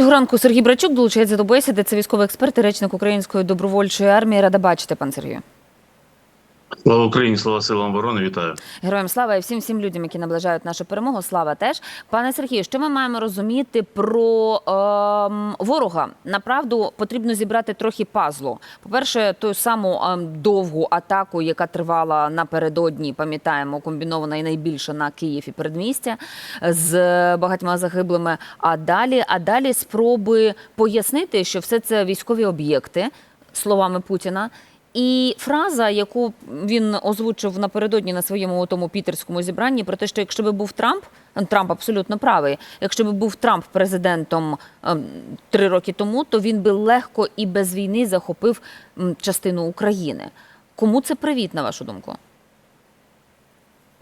Цього ранку Сергій Брачук долучається до бесіди. Це військовий експерт і речник Української добровольчої армії. Рада бачити, пан Сергію. Слава Україні, слава силам оборони, вітаю. Героям слава і всім всім людям, які наближають нашу перемогу. Слава теж. Пане Сергію, що ми маємо розуміти про ем, ворога? Направду потрібно зібрати трохи пазлу. По-перше, ту саму ем, довгу атаку, яка тривала напередодні, пам'ятаємо, комбінована і найбільше на Київ і передмістя з багатьма загиблими. А далі, а далі спроби пояснити, що все це військові об'єкти, словами Путіна. І фраза, яку він озвучив напередодні на своєму тому пітерському зібранні, про те, що якщо би був Трамп, Трамп абсолютно правий. Якщо би був Трамп президентом ем, три роки тому, то він би легко і без війни захопив частину України. Кому це привіт, на вашу думку?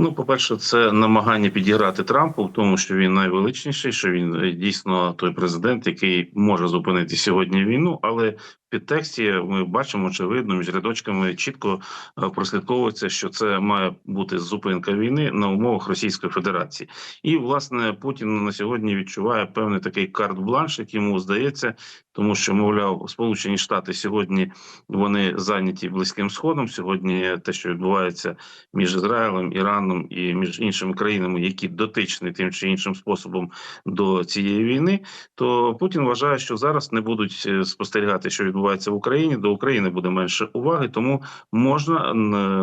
Ну, по-перше, це намагання підіграти Трампу в тому, що він найвеличніший, що він е, дійсно той президент, який може зупинити сьогодні війну, але підтексті ми бачимо очевидно між рядочками чітко е, прослідковується, що це має бути зупинка війни на умовах Російської Федерації. І власне Путін на сьогодні відчуває певний такий карт-бланш, який йому здається, тому що мовляв, Сполучені Штати сьогодні вони зайняті близьким сходом. Сьогодні те, що відбувається між Ізраїлем, Іраном і між іншими країнами, які дотичні тим чи іншим способом до цієї війни, то Путін вважає, що зараз не будуть е, спостерігати, що відбувається в Україні. До України буде менше уваги, тому можна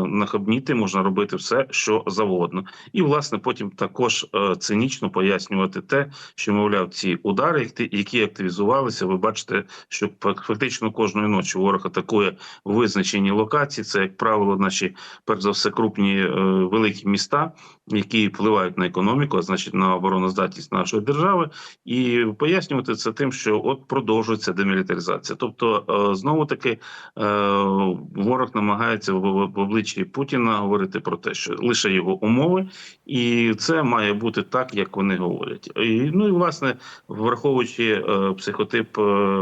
нахабніти, можна робити все, що завгодно, і власне потім також е, цинічно пояснювати те, що мовляв, ці удари, які- активізувалися, ви бачите, що фак- фактично кожної ночі ворог атакує визначені локації. Це як правило, наші перш за все крупні е, великі міста, які впливають на економіку, а значить на обороноздатність нашої держави, і пояснювати це тим, що от продовжується демілітаризація. Тобто, е, знову таки е, ворог намагається в, обличчі Путіна говорити про те, що лише його умови, і це має бути так, як вони говорять. І, ну і власне, враховуючи е, психотип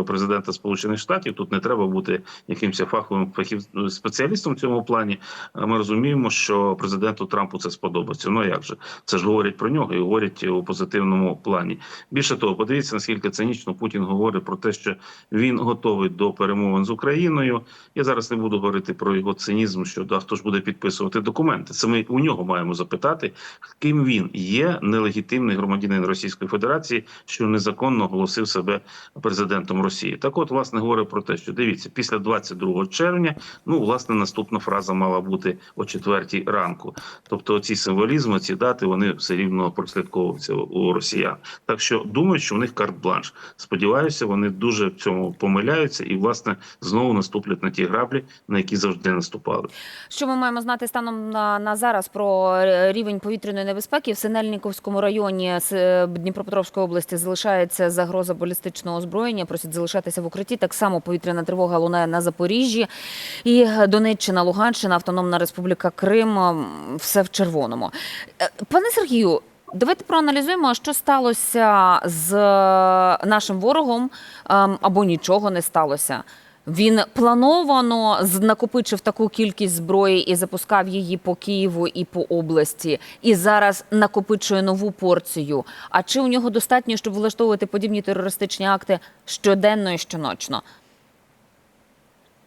президента Сполучених Штатів, тут не треба бути якимось фаховим фахів спеціалістом в цьому плані. Ми розуміємо, що президенту Трампу це сподобається. Ну а як же це ж говорять про нього і говорять у позитивному плані. Більше того, подивіться наскільки цинічно Путін говорить про те, що він готовий до перемовин з Україною. Я зараз не буду говорити про його цинізм, що да, хто ж буде підписувати документи. Це ми у нього маємо запитати, ким він є нелегітимний громадянин Російської Федерації, що незаконно оголосив себе президентом Росії. Так, от власне говорить про те, що дивіться, після 22 червня, ну власне, наступна фраза мала бути о четвертій ранку. Тобто, ці символізми, ці дати вони все рівно прослідковуються у росіян. Так що думаю, що в них карт-бланш. Сподіваюся, вони дуже в цьому помиляються і власне знову наступлять на ті граблі, на які завжди наступали. Що ми маємо знати станом на, на зараз про е, рівень повітряної небезпеки в Синельниковському районі е, Дніпропетровської області залишається загроза балістичного озброєння. Просять залишатися в укритті. Так само повітряна тривога лунає на Запоріжжі і Донеччина, Луганщина, Автономна Республіка Крим. Все в червоному. Е, Пане Сергію. Давайте проаналізуємо, що сталося з е, нашим ворогом ем, або нічого не сталося. Він плановано накопичив таку кількість зброї і запускав її по Києву і по області, і зараз накопичує нову порцію. А чи у нього достатньо, щоб влаштовувати подібні терористичні акти щоденно і щоночно?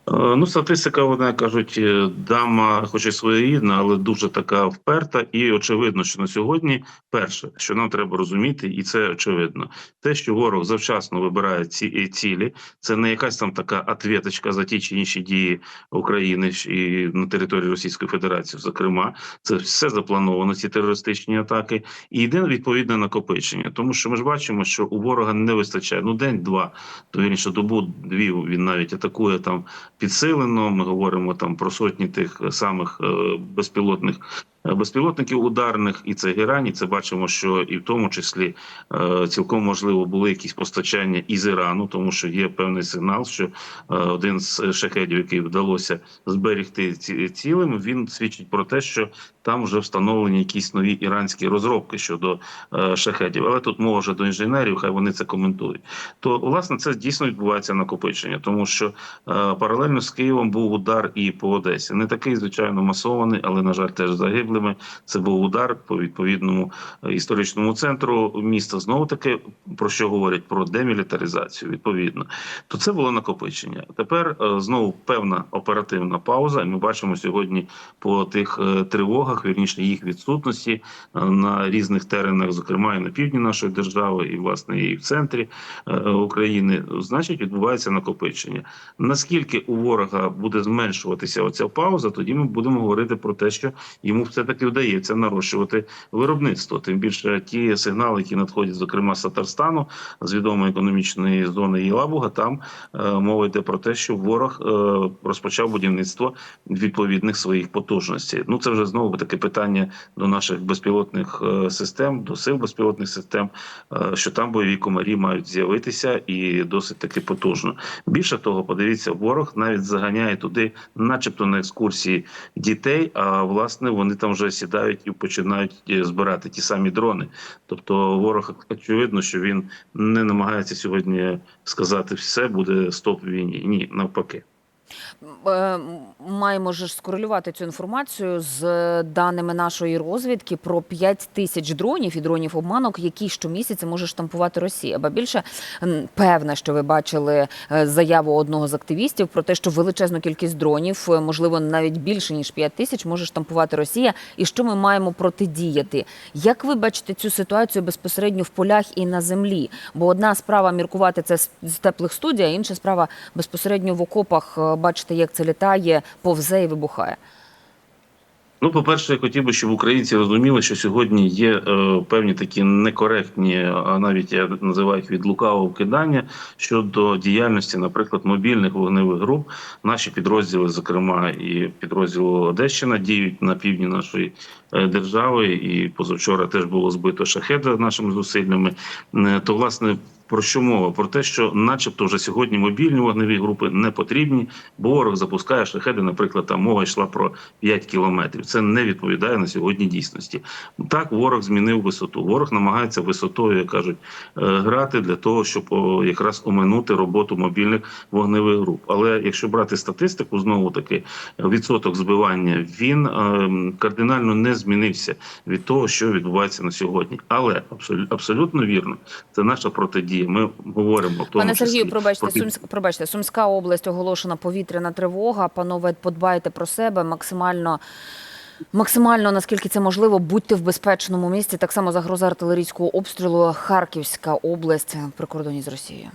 Е, Ну, статистика, вона кажуть, е, дама, хоч і своєрідна, але дуже така вперта. І очевидно, що на сьогодні перше, що нам треба розуміти, і це очевидно, те, що ворог завчасно вибирає ці е, цілі, це не якась там така ответочка за ті чи інші дії України і на території Російської Федерації, зокрема, це все заплановано. Ці терористичні атаки, і йде відповідне накопичення, тому що ми ж бачимо, що у ворога не вистачає ну день-два, то вірніше добу дві він навіть атакує там підсилено. Ми говоримо там про сотні тих самих е, безпілотних. Е, Безпілотників ударних і це Герань, це бачимо, що і в тому числі е, цілком можливо були якісь постачання із Ірану, тому що є певний сигнал, що е, один з шахедів, який вдалося зберегти ці цілим, він свідчить про те, що там вже встановлені якісь нові іранські розробки щодо шахедів. Але тут мова вже до інженерів, хай вони це коментують. То власне це дійсно відбувається накопичення, тому що паралельно з Києвом був удар і по Одесі. Не такий, звичайно, масований, але на жаль, теж загиблий. Загиблими. Це був удар по відповідному е, історичному центру міста. Знову таки про що говорять про демілітаризацію. Відповідно, то це було накопичення. Тепер е, знову певна оперативна пауза. Ми бачимо сьогодні по тих е, тривогах, вірніше їх відсутності на різних теренах, зокрема і на півдні нашої держави, і власне і в центрі України. Значить, відбувається накопичення. Наскільки у ворога буде зменшуватися оця пауза, тоді ми будемо говорити про те, що йому все таки вдається нарощувати виробництво. Тим більше ті сигнали, які надходять, зокрема з Татарстану, з відомої економічної зони Єлабуга, там е, мова йде про те, що ворог е, розпочав будівництво відповідних своїх потужностей. Ну це вже знову таке питання до наших безпілотних е, систем, до сил безпілотних систем, е, що там бойові комарі мають з'явитися і досить таки потужно. Більше того, подивіться, ворог навіть заганяє туди, начебто на екскурсії дітей. А власне вони там вже сідають і починають е, збирати ті самі дрони. Тобто, ворог очевидно, що він не намагається сьогодні сказати все буде стоп війні. Ні, навпаки. Е, Маємо ж скорелювати цю інформацію з е, даними нашої розвідки про 5 тисяч дронів і дронів обманок, які щомісяця може штампувати Росія. Ба більше певне, що ви бачили е, заяву одного з активістів про те, що величезну кількість дронів, можливо, навіть більше ніж 5 тисяч, може штампувати Росія. І що ми маємо протидіяти? Як ви бачите цю ситуацію безпосередньо в полях і на землі? Бо одна справа міркувати це з теплих студій, а інша справа безпосередньо в окопах бачите, як це літає, повзе і вибухає. Ну, по-перше, я хотів би, щоб українці розуміли, що сьогодні є е, певні такі некоректні, а навіть я називаю їх від лукавого вкидання щодо діяльності, наприклад, мобільних вогневих груп. Наші підрозділи, зокрема, і підрозділ Одещина, діють на півдні нашої е, держави. І позавчора теж було збито шахеда нашими зусиллями. Е, То власне. Про що мова? Про те, що, начебто, вже сьогодні мобільні вогневі групи не потрібні, бо ворог запускає шахеди. Наприклад, там мова йшла про 5 кілометрів. Це не відповідає на сьогодні дійсності. Так, ворог змінив висоту. Ворог намагається висотою, як кажуть, е, грати для того, щоб якраз оминути роботу мобільних вогневих груп. Але якщо брати статистику, знову таки відсоток збивання він е, кардинально не змінився від того, що відбувається на сьогодні. Але абсолютно вірно, це наша протидія. Ми говоримо в тому Пане числі Сергію, пробачте, про Сумська, пробачте, Сумська область оголошена повітряна тривога. Панове, подбайте про себе максимально. Максимально наскільки це можливо, будьте в безпечному місці. Так само загроза артилерійського обстрілу Харківська область при кордоні з Росією.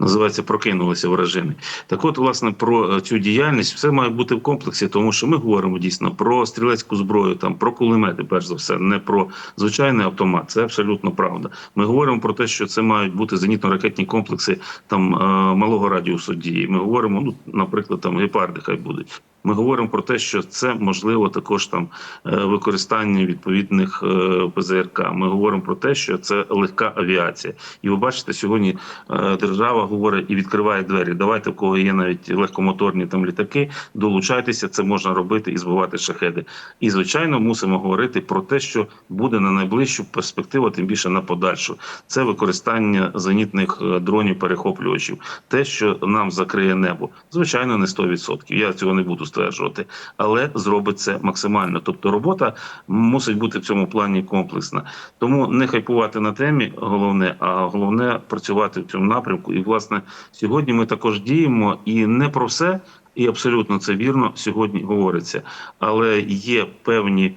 Називається прокинулися вражини. Так, от, власне, про е, цю діяльність все має бути в комплексі, тому що ми говоримо дійсно про стрілецьку зброю, там про кулемети, перш за все, не про звичайний автомат. Це абсолютно правда. Ми говоримо про те, що це мають бути зенітно-ракетні комплекси там е, малого радіусу дії. Ми говоримо, ну, наприклад, там гепарди хай будуть. Ми говоримо про те, що це можливо також там е, використання відповідних е, ПЗРК. Ми говоримо про те, що це легка авіація. І ви бачите, сьогодні е, держава говорить і відкриває двері. Давайте, в кого є навіть легкомоторні там літаки, долучайтеся, це можна робити і збивати шахеди. І звичайно, мусимо говорити про те, що буде на найближчу перспективу, тим більше на подальшу. Це використання зенітних дронів перехоплювачів. Те, що нам закриє небо, звичайно, не 100%. Я цього не буду стверджувати, але зробить це максимально. Тобто, робота мусить бути в цьому плані комплексна. Тому не хайпувати на темі головне, а головне працювати в цьому напрямку. І власне сьогодні ми також діємо і не про все. І абсолютно це вірно сьогодні говориться, але є певні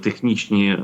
технічні е,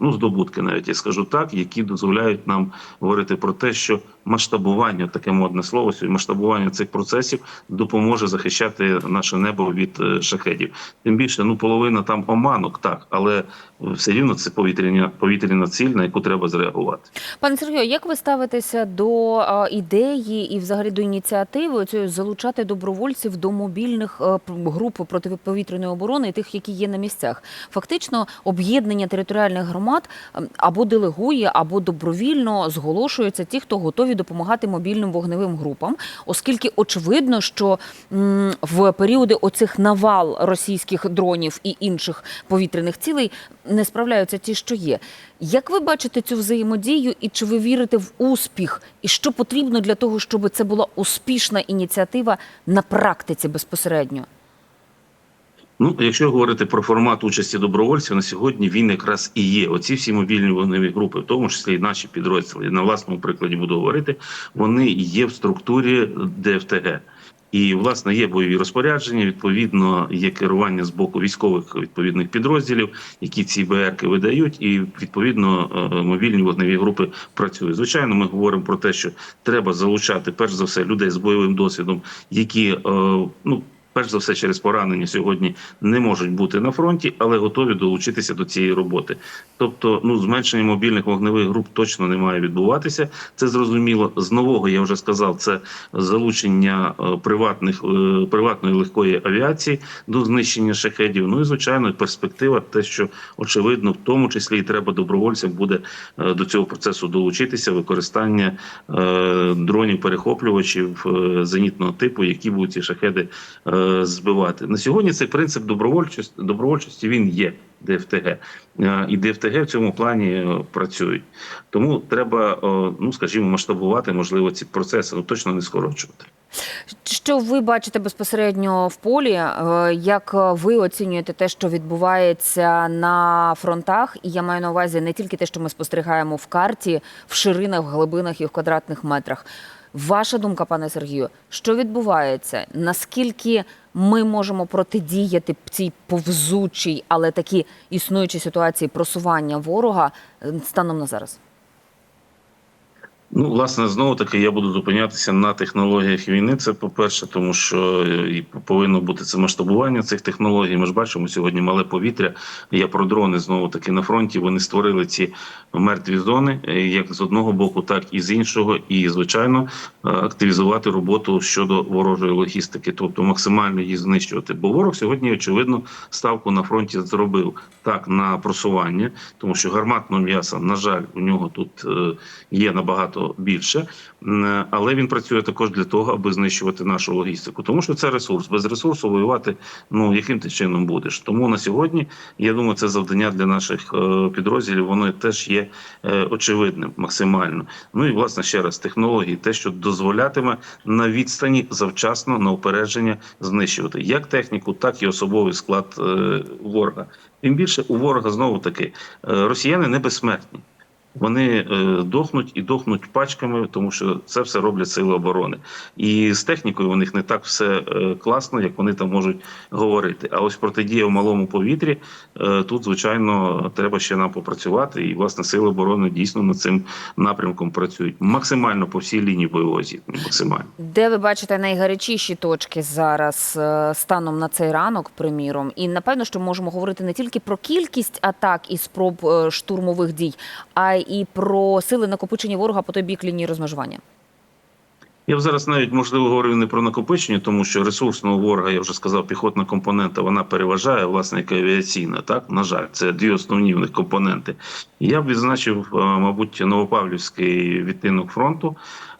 ну здобутки, навіть я скажу так, які дозволяють нам говорити про те, що масштабування таке модне слово масштабування цих процесів допоможе захищати наше небо від е, шахедів. Тим більше, ну половина там оманок, так, але все рівно це повітряна повітряна ціль, на яку треба зреагувати. Пане Сергію, як ви ставитеся до ідеї і взагалі до ініціативи цієї залучати добровольців до мобільних е, груп протиповітряної оборони тих, які є на місцях? Фактично, об'єднання територіальних громад ем, або делегує, або добровільно зголошуються ті, хто готові допомагати мобільним вогневим групам, оскільки очевидно, що в періоди оцих навал російських дронів і інших повітряних цілей не справляються ті, що є. Як ви бачите цю взаємодію, і чи ви вірите в успіх? І що потрібно для того, щоб це була успішна ініціатива на практиці безпосередньо? Ну, якщо говорити про формат участі добровольців, на сьогодні він якраз і є. Оці всі мобільні вогневі групи, в тому числі і наші підрозділи, на власному прикладі буду говорити, вони є в структурі ДФТГ. І власне є бойові розпорядження. Відповідно, є керування з боку військових відповідних підрозділів, які ці БРки видають, і відповідно е, мобільні вогневі групи працюють. Звичайно, ми говоримо про те, що треба залучати перш за все людей з бойовим досвідом, які е, ну. Перш за все, через поранення сьогодні не можуть бути на фронті, але готові долучитися до цієї роботи. Тобто, ну зменшення мобільних вогневих груп точно не має відбуватися. Це зрозуміло. З нового я вже сказав, це залучення е, приватних е, приватної легкої авіації до знищення шахедів. Ну і звичайно, перспектива, те, що очевидно, в тому числі і треба добровольцям буде е, до цього процесу долучитися, використання дронів перехоплювачів зенітного типу, які будуть ці шахеди збивати. На сьогодні цей принцип добровольчості добровольчості він є. ДФТГ Е, і ДФТГ в цьому плані е, працюють. Тому треба, е, ну скажімо, масштабувати можливо ці процеси, ну точно не скорочувати. Що ви бачите безпосередньо в полі? Як ви оцінюєте те, що відбувається на фронтах? І я маю на увазі не тільки те, що ми спостерігаємо в карті, в ширинах, в глибинах і в квадратних метрах. Ваша думка, пане Сергію, що відбувається? Наскільки ми можемо протидіяти цій повзучій, але такі існуючій ситуації просування ворога е, станом на зараз? Ну, власне, знову таки я буду зупинятися на технологіях війни. Це по-перше, тому що е, і повинно бути це масштабування цих технологій. Ми ж бачимо сьогодні мале повітря. Я про дрони знову таки на фронті. Вони створили ці мертві зони, е, як з одного боку, так і з іншого. І звичайно, е, активізувати роботу щодо ворожої логістики, тобто максимально її знищувати. Бо ворог сьогодні очевидно ставку на фронті зробив так на просування, тому що гарматного м'яса, на жаль, у нього тут є набагато більше, але він працює також для того, аби знищувати нашу логістику, тому що це ресурс. Без ресурсу воювати ну яким ти чином будеш. Тому на сьогодні я думаю, це завдання для наших е, підрозділів. Воно теж є е, очевидним максимально. Ну і власне ще раз технології, те, що дозволятиме на відстані завчасно на упередження знищувати як техніку, так і особовий склад е, ворога. Тим більше у ворога знову таки росіяни не безсмертні. Вони е, дохнуть і дохнуть пачками, тому що це все роблять сили оборони. І з технікою у них не так все е, класно, як вони там можуть говорити. А ось протидія в малому повітрі е, тут, звичайно, треба ще нам попрацювати. І власне сили оборони дійсно над цим напрямком працюють максимально по всій лінії бойового зіткнення. Максимально. Де ви бачите найгарячіші точки зараз станом на цей ранок, приміром? І напевно, що можемо говорити не тільки про кількість атак і спроб штурмових дій, а і про сили накопичення ворога по той бік лінії розмежування. Я б зараз навіть можливо говорив не про накопичення, тому що ресурсного ворога, я вже сказав, піхотна компонента вона переважає, власне, як авіаційна. Так на жаль, це дві основні в них компоненти. Я б відзначив, е, мабуть, Новопавлівський відтинок фронту,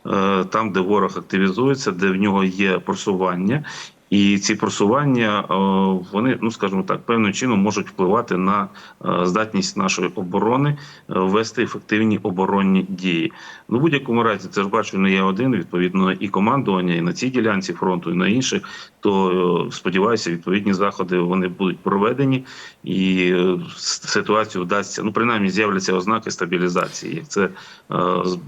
е, там, де ворог активізується, де в нього є просування. І ці просування е, вони, ну скажімо так, певним чином можуть впливати на е, здатність нашої оборони е, вести ефективні оборонні дії. Ну, в будь-якому разі, це ж бачу не я один, відповідно, і командування, і на цій ділянці фронту, і на інших. То сподіваюся, відповідні заходи вони будуть проведені, і ситуацію вдасться. Ну, принаймні, з'являться ознаки стабілізації. Як це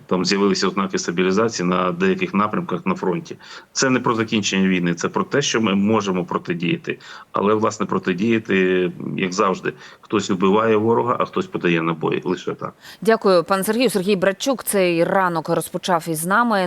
там з'явилися ознаки стабілізації на деяких напрямках на фронті. Це не про закінчення війни, це про те, що ми можемо протидіяти. Але власне протидіяти, як завжди, хтось вбиває ворога, а хтось подає набої. Лише так. Дякую, пан Сергію. Сергій Братчук цей ранок розпочав із нами.